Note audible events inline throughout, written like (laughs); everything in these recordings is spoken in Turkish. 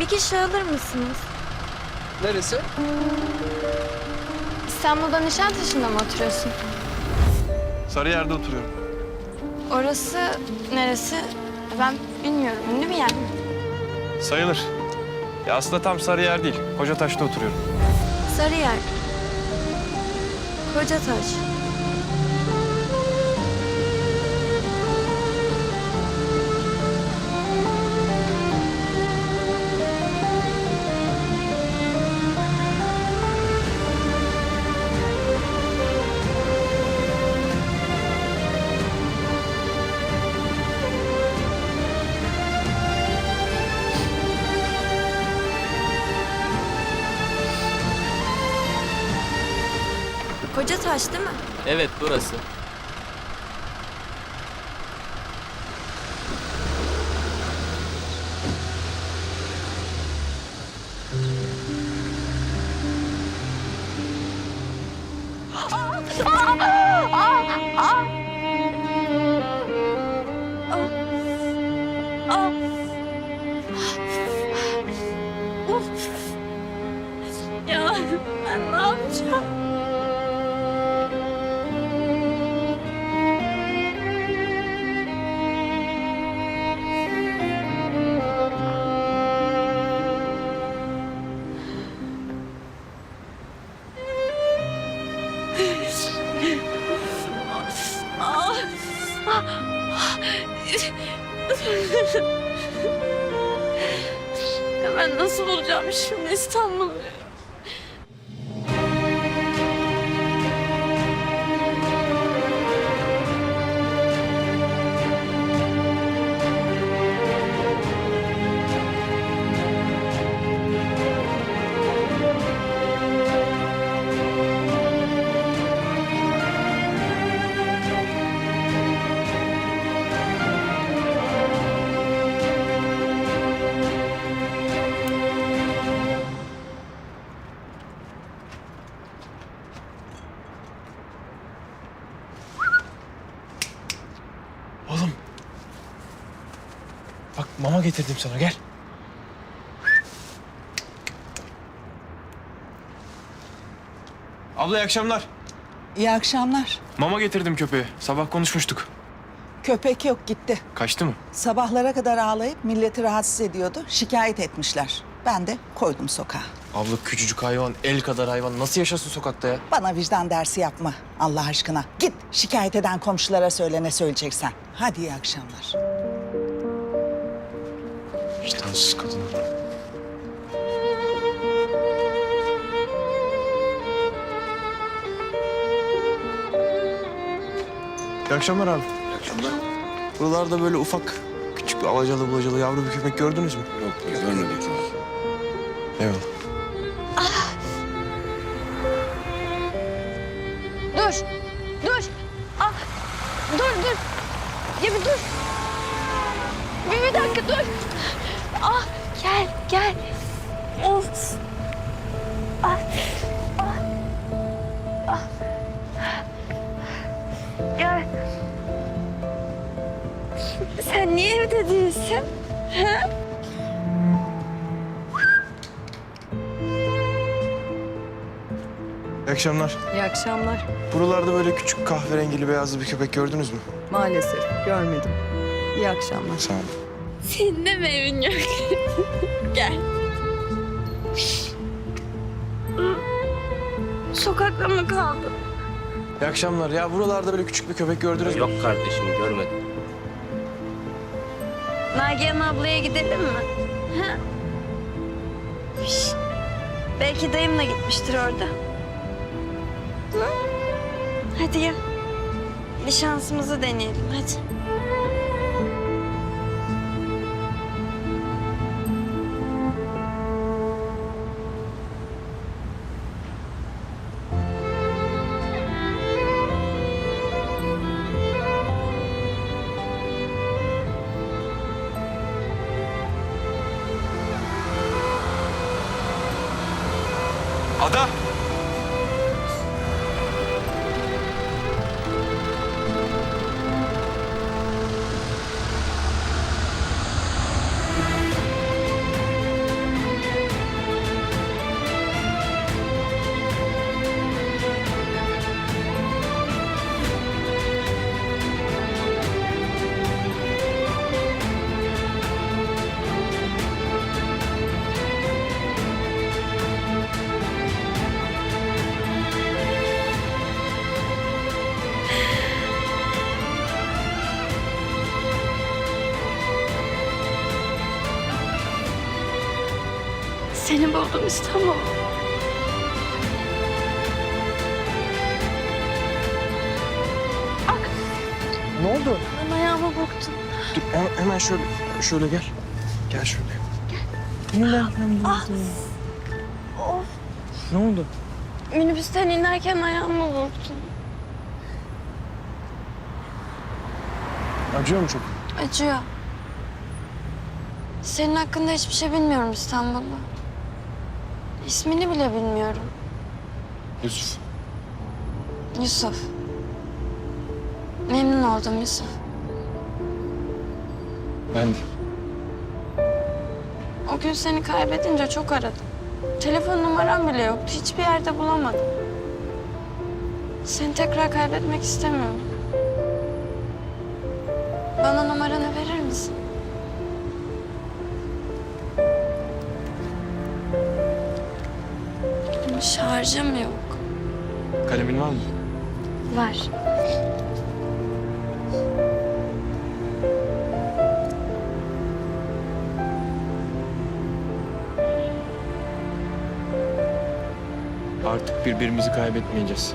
Bir kişi alır mısınız? Neresi? İstanbul'da Nişantaşı'nda mı oturuyorsun? Sarıyer'de oturuyorum. Orası neresi? Ben bilmiyorum. Ünlü bir yer mi? Sayılır. Ya aslında tam Sarıyer değil. Kocataş'ta oturuyorum. Sarıyer. Kocataş. Kocataş değil mi? Evet burası. Ya ben ne yapacağım? Ya ben nasıl bulacağım şimdi İstanbul'u? Getirdim sana gel. Abla iyi akşamlar. İyi akşamlar. Mama getirdim köpeğe. Sabah konuşmuştuk. Köpek yok gitti. Kaçtı mı? Sabahlara kadar ağlayıp milleti rahatsız ediyordu. Şikayet etmişler. Ben de koydum sokağa. Abla küçücük hayvan, el kadar hayvan nasıl yaşasın sokakta ya? Bana vicdan dersi yapma Allah aşkına. Git şikayet eden komşulara söyle ne söyleyeceksen. Hadi iyi akşamlar. Vicdansız kadın. İyi akşamlar abi. İyi akşamlar. Buralarda böyle ufak, küçük bir alacalı bulacalı yavru bir köpek gördünüz mü? Yok görmedik. Eyvallah. Dur. Dur. Ah. Dur dur. Ya bir dur. Bir, bir dakika dur. Ah gel gel. Of. Ah. Ah. Ah. Gel. Sen niye evde değilsin? Ha? İyi akşamlar. İyi akşamlar. Buralarda böyle küçük kahverengili beyazlı bir köpek gördünüz mü? Maalesef görmedim. İyi akşamlar. Sağ olun. Senin de mi evin yok? (laughs) Gel. Sokakta mı kaldın? İyi akşamlar. Ya buralarda böyle küçük bir köpek gördünüz mü? Yok kardeşim görmedim. Nagihan ablaya gidelim mi? Ha? Belki dayımla gitmiştir orada. Hı? Hadi ya. Bir şansımızı deneyelim hadi. Ada! Seni buldum İstanbul. Ne oldu? Ben ayağıma baktım. Dur he- hemen şöyle şöyle gel. Gel şöyle. Gel. Of. Ne oldu? Minibüsten inerken ayağıma baktım. Acıyor mu çok? Acıyor. Senin hakkında hiçbir şey bilmiyorum İstanbul'da. İsmini bile bilmiyorum. Yusuf. Yusuf. Memnun oldum Yusuf. Ben de. O gün seni kaybedince çok aradım. Telefon numaram bile yoktu. Hiçbir yerde bulamadım. Seni tekrar kaybetmek istemiyorum. Bana numaranı verir misin? Şarjım yok. Kalemin var mı? Var. Artık birbirimizi kaybetmeyeceğiz.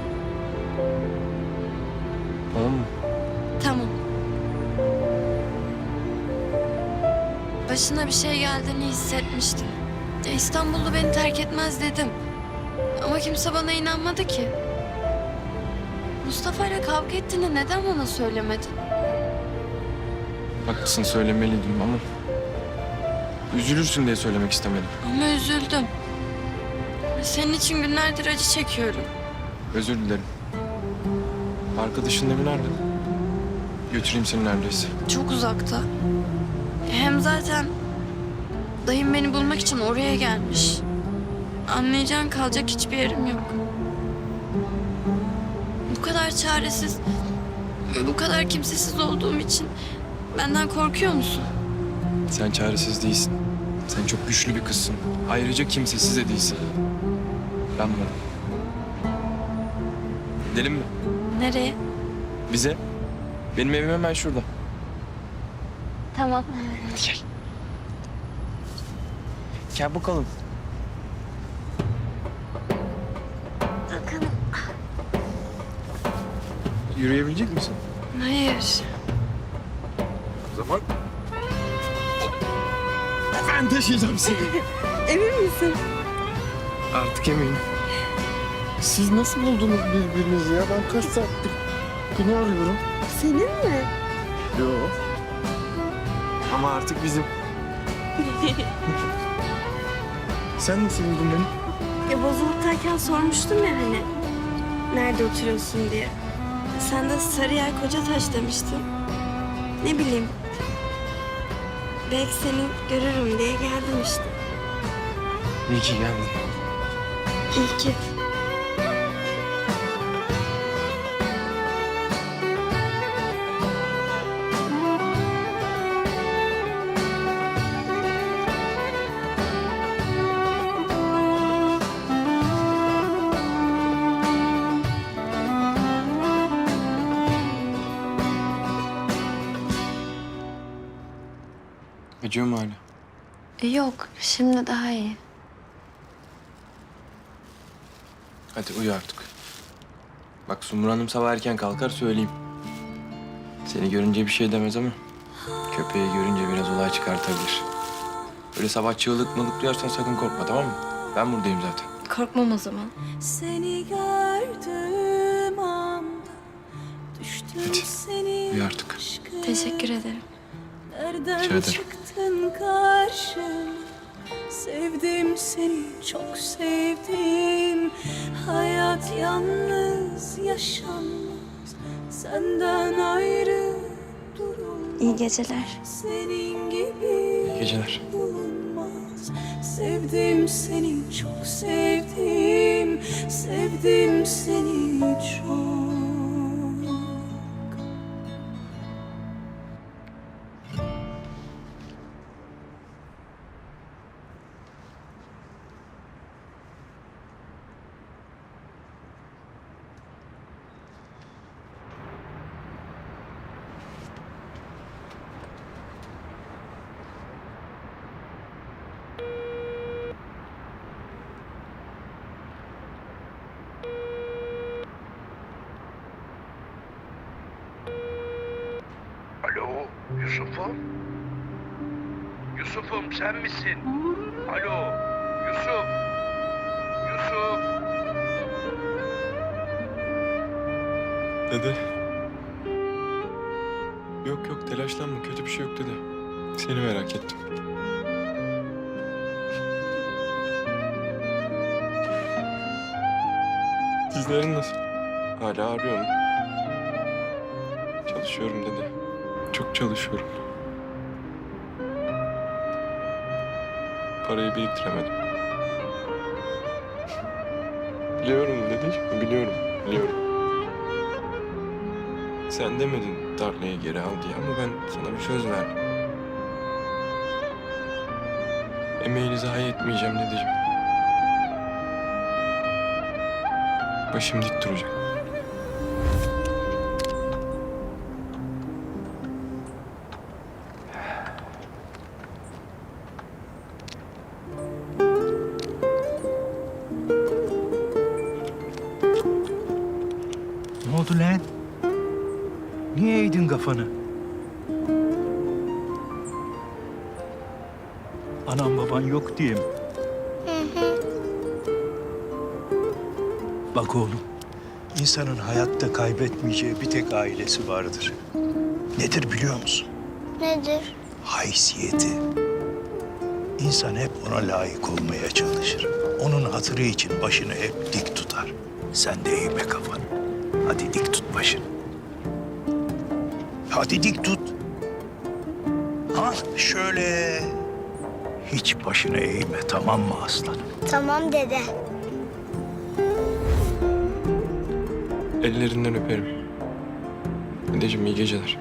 Tamam mı? Tamam. Başına bir şey geldiğini hissetmiştim. İstanbullu beni terk etmez dedim. Ama kimse bana inanmadı ki. Mustafa ile kavga ettiğini neden bana söylemedin? Haklısın söylemeliydim ama... Üzülürsün diye söylemek istemedim. Ama üzüldüm. Senin için günlerdir acı çekiyorum. Özür dilerim. Arkadaşın evi nerede? Götüreyim seni neredeyse. Çok uzakta. Hem zaten dayım beni bulmak için oraya gelmiş. Anlayacağın kalacak hiçbir yerim yok. Bu kadar çaresiz, bu kadar kimsesiz olduğum için benden korkuyor musun? Sen çaresiz değilsin. Sen çok güçlü bir kızsın. Ayrıca kimsesiz de değilsin. Ben varım. Gidelim mi? Nereye? Bize. Benim evim hemen şurada. Tamam. Hadi gel. Gel bakalım. Yürüyebilecek misin? Hayır. O zaman... Ben taşıyacağım seni. (laughs) Emin misin? Artık eminim. Siz nasıl buldunuz birbirinizi ya? Ben kaç saattir beni arıyorum. Senin mi? Yok. Ama artık bizim. (laughs) Sen nasıl buldun beni? Ya bozuluktayken sormuştum ya hani nerede oturuyorsun diye. Sen de Sarıyer Kocataş demiştin. Ne bileyim. Belki seni görürüm diye geldim işte. İyi ki geldin. İyi ki. Acıyor mu hala? E, Yok, şimdi daha iyi. Hadi uyu artık. Bak Sumru Hanım sabah erken kalkar söyleyeyim. Seni görünce bir şey demez ama köpeği görünce biraz olay çıkartabilir. Böyle sabah çığlık mılık duyarsan sakın korkma tamam mı? Ben buradayım zaten. Korkmam o zaman. Seni gördüğüm anda düştüm Hadi, senin uyu artık. Teşekkür ederim. Nereden Rica ederim. çıktın karşıma Sevdim seni çok sevdim. Hayat yalnız yaşanmaz. Senden ayrı durulmaz. İyi geceler. Senin gibi İyi geceler. bulunmaz. Sevdim seni çok sevdim. Sevdim seni çok Yusuf'um? Yusuf'um sen misin? Alo, Yusuf. Yusuf. Dede. Yok yok telaşlanma kötü bir şey yok dede. Seni merak ettim. Dizlerin nasıl? Hala ağrıyor mu? Çalışıyorum dede. Çok çalışıyorum. Parayı biriktiremedim. Biliyorum dedeciğim, biliyorum, biliyorum. Sen demedin tarlayı geri al diye ama ben sana bir söz verdim. Emeğini zayi etmeyeceğim dedeciğim. Başım dik duracak. Diye mi? Bak oğlum, insanın hayatta kaybetmeyeceği bir tek ailesi vardır. Nedir biliyor musun? Nedir? Haysiyeti. İnsan hep ona layık olmaya çalışır. Onun hatırı için başını hep dik tutar. Sen de eğme kafanı. Hadi dik tut başını. Hadi dik tut. Ha şöyle. Hiç başını eğme tamam mı aslanım? Tamam dede. Ellerinden öperim. Dedeciğim iyi geceler.